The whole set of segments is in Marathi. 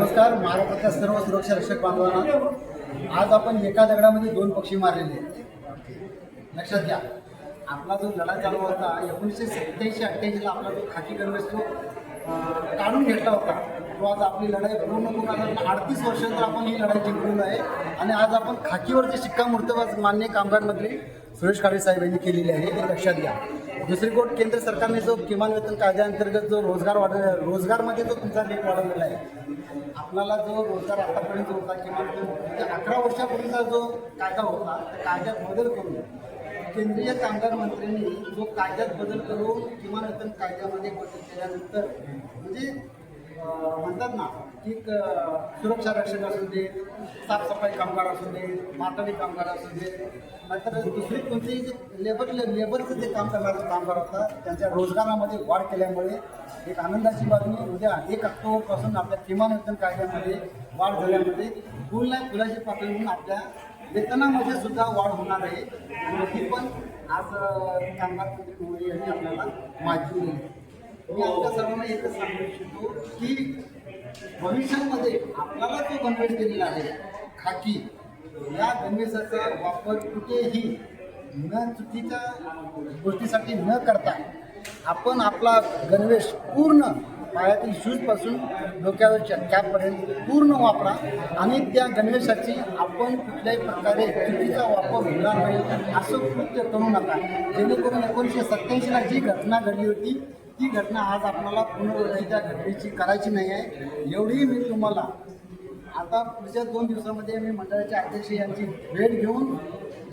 नमस्कार महाराष्ट्रातल्या सर्व सुरक्षा रक्षक बांधवांना. आज आपण एका दगडामध्ये दोन पक्षी मारलेले आहेत. लक्षात घ्या आपला जो लढा चालू होता एकोणीसशे सत्याऐंशी अठ्ठ्याऐंशीला आपला जो खाकी गणवेश जो काढून घेतला होता तो आज आपली लढाई पूर्ण करून अडतीस वर्ष आपण ही लढाई जिंकलेलो आहे. आणि आज आपण खाकीवरचे शिक्कामोर्तब मान्य कामगार मंत्री सुरेश काळे साहेब यांनी केलेली आहे हे लक्षात घ्या. दुसरी गोष्ट केंद्र सरकारने जो किमान वेतन कायद्याअंतर्गत जो रोजगार वाढ रोजगारमध्ये जो तुमचा रेट वाढवलेला आहे आपल्याला जो रोजगार आतापर्यंत होता किमान तो अकरा वर्षापूर्वीचा जो कायदा होता त्या कायद्यात बदल करून केंद्रीय कामगार मंत्र्यांनी जो कायद्यात बदल करून किमान वेतन कायद्यामध्ये बदल केल्यानंतर म्हणजे म्हणतात ना की सुरक्षा रक्षक असू दे साफसफाई कामगार असू दे माथाडी कामगार असू दे नाहीतर दुसरी कोणतेही जे लेबर लेबरचं जे काम करणारे कामगार असतात त्यांच्या रोजगारामध्ये वाढ केल्यामुळे एक आनंदाची बातमी उद्या एक ऑक्टोबरपासून आपल्या किमान वेतन कायद्यामध्ये वाढ झाल्यामध्ये पूर्ण नाही फुलाची पातळी म्हणून आपल्या वेतनामध्ये सुद्धा वाढ होणार आहे. आणि ही पण आज कामगार यांनी आपल्याला माहिती दिली. मी आपल्या सर्वांना एकच सांगू इच्छितो की भविष्यामध्ये आपल्याला तो गणवेश दिलेला आहे. खाकी या गणवेशाचा वापर कुठेही न चुकीच्या गोष्टीसाठी न करता आपण आपला गणवेश पूर्ण पायातील शूजपासून डोक्यावरच्या कॅपपर्यंत पूर्ण वापरा आणि त्या गणवेशाची आपण कुठल्याही प्रकारे चुकीचा वापर होणार नाही असं कृत्य करू नका. जेणेकरून एकोणीसशे सत्याऐंशीला जी घटना घडली होती ती घटना आज आपल्याला पुनर्वृत्ती त्या घटनेची करायची नाही आहे. एवढी मी तुम्हाला आता पुढच्या दोन दिवसामध्ये मी मंडळाचे अध्यक्ष यांची भेट घेऊन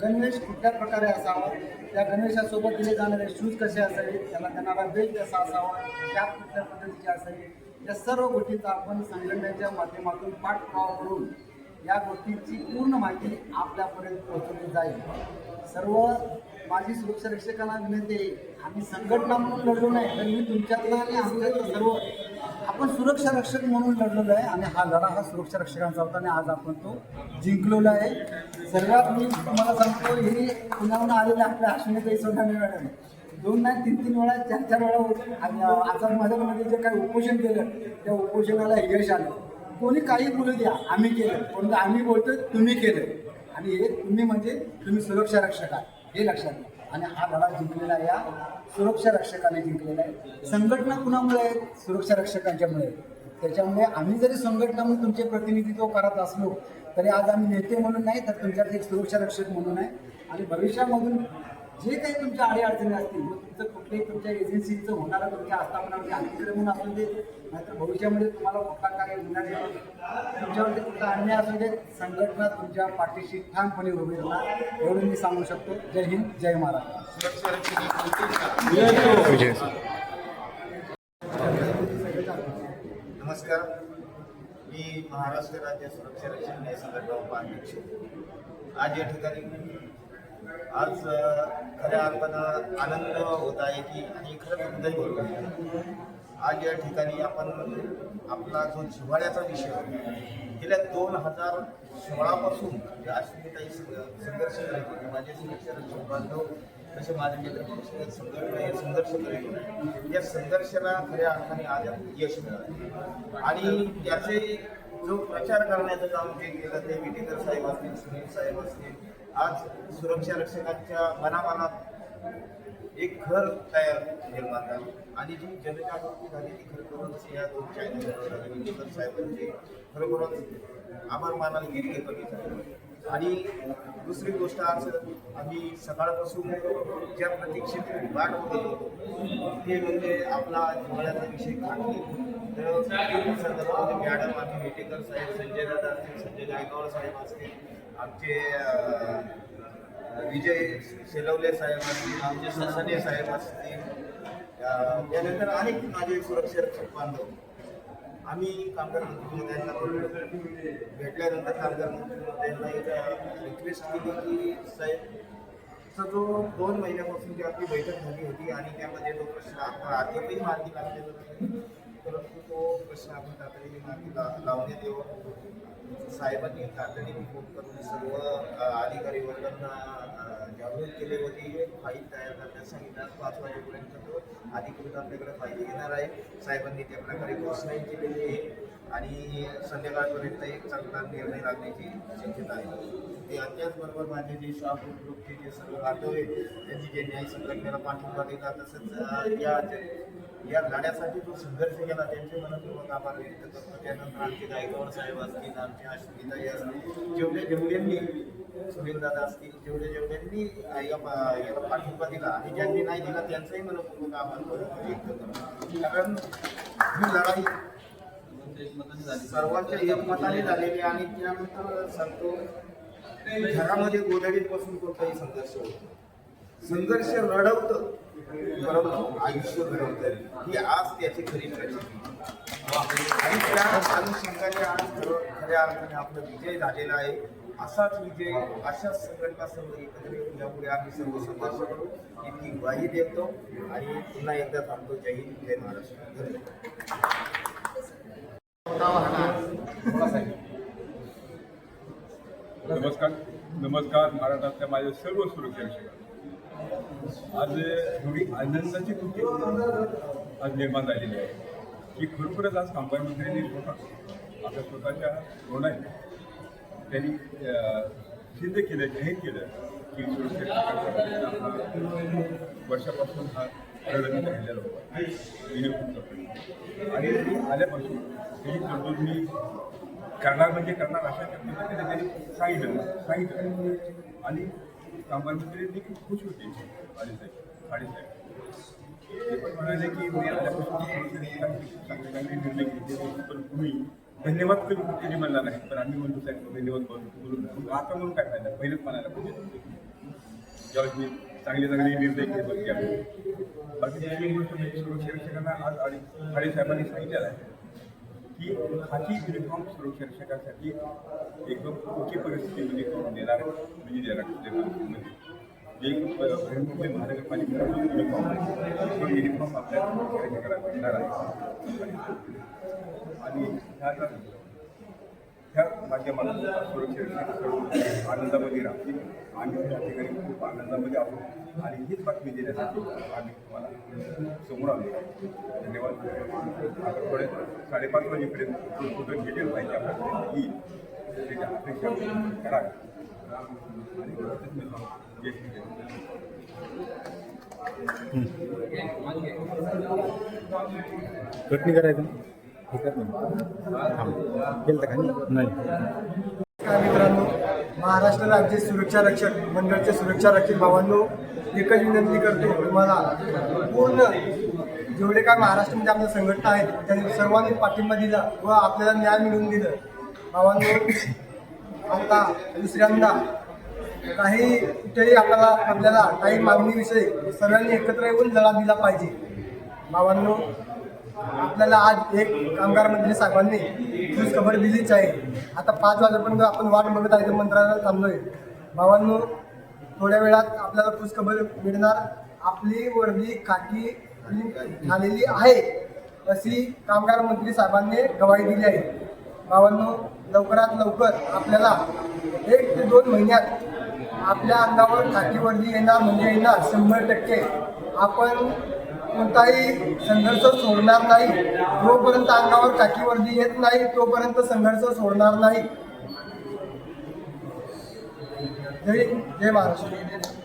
गणवेश कुठल्या प्रकारे असावा? त्या गणवेशासोबत दिले जाणारे शूज कसे असावे? त्याला देणारा बेल्ट कसा असावा? कॅप कुठल्या पद्धतीची असावी? या सर्व गोष्टींचा आपण संघटनेच्या माध्यमातून पाठपुरावा करून या गोष्टींची पूर्ण माहिती आपल्यापर्यंत पोहोचवली जाईल. सर्व माझी सुरक्षा रक्षकांना विनंती आहे आम्ही संघटना म्हणून लढलो नाही तर मी तुमच्यातला आणि आमच्यातलं सर्व आपण सुरक्षा रक्षक म्हणून लढलेलो आहे. आणि हा लढा हा सुरक्षा रक्षकांचा होता आणि आज आपण तो जिंकलेला आहे. सर्वात मी तुम्हाला सांगतो हे पुण्याहून आलेले आपल्या अश्विनीताई सोनाने मॅडम. दोन नाही तीन तीन वेळा चार चार वेळा आणि आझाद मैदानामध्ये जे काही उपोषण केलं त्या उपोषणाला यश आलं. कोणी काही बोलू द्या आम्ही केलं. परंतु आम्ही बोलतोय तुम्ही केलं. आणि हे तुम्ही म्हणजे तुम्ही सुरक्षा रक्षक आहात. हे लक्षात घ्या. आणि हा लढा जिंकलेला या सुरक्षा रक्षकाने जिंकलेला आहे. संघटना कुणामुळे आहेत सुरक्षा रक्षकांच्यामुळे त्याच्यामुळे आम्ही जरी संघटना म्हणून तुमचे प्रतिनिधित्व करत असलो तरी आज आम्ही नेते म्हणून नाही तर तुमच्यात एक सुरक्षा रक्षक म्हणून आहे. आणि भविष्यामधून जे काही तुमच्या अडीअडचणी असतील मग तुमचं कुठल्याही तुमच्या एजन्सीचं होणारं तुमच्या आस्थापनामध्ये अतिक्रमण असू दे नाहीतर भविष्यामध्ये तुम्हाला कुठला काय गुन्हा तुमच्यावरती कुठला अन्याय असू दे संघटना तुमच्या पाठीशी ठामपणे उभी राहणार एवढं मी सांगू शकतो. जय हिंद जय महाराष्ट्र. नमस्कार. मी महाराष्ट्र राज्य सुरक्षा रक्षण संघटना उपाध्यक्ष. आज या ठिकाणी आज खऱ्या अर्थानं आनंद होत आहे की आणि खरंच हृदय भरून आहे. आज या ठिकाणी आपण आपला जो जिव्हाळ्याचा विषय गेल्या दोन हजार सोळापासून म्हणजे अश्विनीताई काही संघर्ष करायचे माझे संघर्ष बांधव तसे माझे मित्र संघर्ष हे संघर्ष करायचे या संघर्षाला खऱ्या अर्थाने आज यश मिळालं आणि याचे जो प्रचार करण्याचं काम जे केलं ते विटेकर साहेब असतील सुनील साहेब असतील आज सुरक्षा रक्षकांच्या मनामनात एक घर तयार निर्माण झाली. आणि जी जनजागृती झाली ती खरोखरच या दोन चॅनल साहेबांचे खरोखरच आभार मानायला गेली हे आणि दुसरी गोष्ट आज आम्ही सकाळपासून ज्या प्रतीक्षेत वाट होते ते म्हणजे आपला जिव्हाळ्याचा विषय खाली. तर संदर्भामध्ये मॅडम आम्ही मेटेकर साहेब संजय दादा असतील संजय गायकवाड साहेब असतील आमचे विजय सेलवले साहेब असतील आमचे ससने साहेब असतील त्यानंतर अनेक माझे सुरक्षा रक्षक बांधव. आम्ही कामगार मंत्री भेटल्यानंतर कामगार मंत्री एक रिक्वेस्ट केली की साहेब जो दोन महिन्यापासून जी आपली बैठक झाली होती आणि त्यामध्ये जो प्रश्न आता अद्यापही मार्गी लागलेला परंतु तो प्रश्न आपण तातडीने मार्गी ला लावण्यात साहेबांनी तातडीने फोन करून सर्व अधिकारी वर्गांना जागृत केले होते फाईल तयार करण्यास सांगितलं. पाच वाजेपर्यंत तो अधिकृत आपल्याकडे फाईल येणार आहे. साहेबांनी त्या प्रकारे प्रोत्साहित केलेली आहे. आणि संध्याकाळपर्यंत एक चांगला निर्णय लागण्याची शक्यता आहे. ते त्याचबरोबर माझे जे शॉप ग्रुपचे जे सर्व नातू आहे त्यांची जे न्याय संघटनेला पाठिंबा दिला तसंच या या लढ्यासाठी जो संघर्ष केला त्यांचे मनपूर्वक आभार व्यक्त करतो. त्यानंतर आमचे गायकवाड साहेब असतील आमचे अश्विनीताई असतील जेवढे जेवढ्यांनी सुनील दादा असतील जेवढे जेवढ्यांनी याला पाठिंबा दिला आणि ज्यांनी नाही दिला त्यांचाही मनपूर्वक आभार व्यक्त करतो. कारण ही लढाई सर्वांच्या एकमताने झालेली आणि त्यानंतर सांगतो घरामध्ये गोधडीत बसून कोणताही संघर्ष होतो संघर्ष रडवतं परंतु आयुष्य घडवत ही आज त्याची खरी आणि त्या अनुषंगाने आज खऱ्या अर्थाने आपला विजय झालेला आहे. असाच विजय अशाच संघटना सर्व एकत्र येऊन यापुढे आम्ही सर्व संघर्ष करू इतकी ग्वाही देतो. आणि पुन्हा एकदा थांबतो. जय हिंद जय महाराष्ट्र. धन्यवाद. नमस्कार. नमस्कार. महाराष्ट्रातल्या माझ्या सर्व सुरक्षारक्षक आज एवढी आनंदाची कृती आज निर्माण झालेली आहे. की खरोखरच आज कामगार मंत्र्यांनी स्वतः आपल्या स्वतःच्या तोंडाने त्यांनी सिद्ध केलं जाहीर केलं की सुरक्षारक्षकांचा वर्षापासून हा राहिलेला आणि ती आल्यापासून ही तरतूद मी करणार म्हणजे करणार अशा पद्धतीने त्यांनी सांगितलं सांगितलं आणि कामगार मंत्री देखील खुश होते अडीसाहेब अडीसाहेब ते पण म्हणाले की मी आल्यापासून चांगले चांगले निर्णय घेतले पण तुम्ही धन्यवाद करू. कुठे म्हणला नाही पण आम्ही म्हणतो साहेब धन्यवाद बोलून आता म्हणून काय फायदा पहिलेच म्हणायला पाहिजे ज्यावेळेस मी चांगले चांगले निर्णय घेत आम्ही बाकी दुसरी गोष्ट म्हणजे सुरक्षा रक्षकांना आज अडी साहेबांनी सांगितलेलं आहे की खाकी युनिफॉर्म सुरक्षा रक्षकासाठी एकदम ओके परिस्थितीमध्ये म्हणजे करून देणार म्हणजे देणार देणार म्हणजे जे मुंबई महानगरपालिका युनिफॉर्म आहे तो युनिफॉर्म आपल्या सुरक्षारक्षकाला मिळणार आहे. आणि ह्या ह्या माध्यमातून सुरक्षेच्या सर्व आनंदामध्ये राहतील आम्ही त्या ठिकाणी खूप आनंदामध्ये आहोत. आणि हीच बातमी देण्यासाठी आम्ही तुम्हाला समोर आलो. धन्यवाद. आठवडे साडेपाच वाजेपर्यंत कुठं डिटेल पाहिजे आपल्याकडे येईल त्याची अपेक्षा करावी आणि जय श्री राम. करायचं हे नाही मित्रांनो महाराष्ट्र राज्य सुरक्षा रक्षक मंडळचे सुरक्षा रक्षक भावांनो एकच विनंती करतो तुम्हाला. पूर्ण जेवढे काय महाराष्ट्रामध्ये आपल्या संघटना आहेत त्यांनी सर्वांनी पाठिंबा दिला व आपल्याला न्याय मिळवून दिलं. भावांनो आता दुसऱ्यांदा काही कुठेही आपल्याला आपल्याला काही मागणीविषयी सर्वांनी एकत्र येऊन लढा दिला पाहिजे. भावांनो आपल्याला आज एक कामगार मंत्री साहेबांनी न्यूज खबर दिलीच आहे. आता पाच वाजेपर्यंत आपण वाट बघत आहे मंत्रालयाला थांबलोय. भावांनो थोड्या वेळात आपल्याला न्यूज खबर मिळणार. आपली वर्दी खाकी झालेली आहे अशी कामगार मंत्री साहेबांनी गवाही दिली आहे. भावांनो लवकरात लवकर आपल्याला एक ते दोन महिन्यात आपल्या अंगावर खाकी वर्दी येणार म्हणजे येणार शंभर टक्के. आपण कोणताही संघर्ष सोडणार नाही. जोपर्यंत अंगावर काकी वर्दी येत नाही तोपर्यंत संघर्ष सोडणार नाही. जय जय महाराष्ट्र.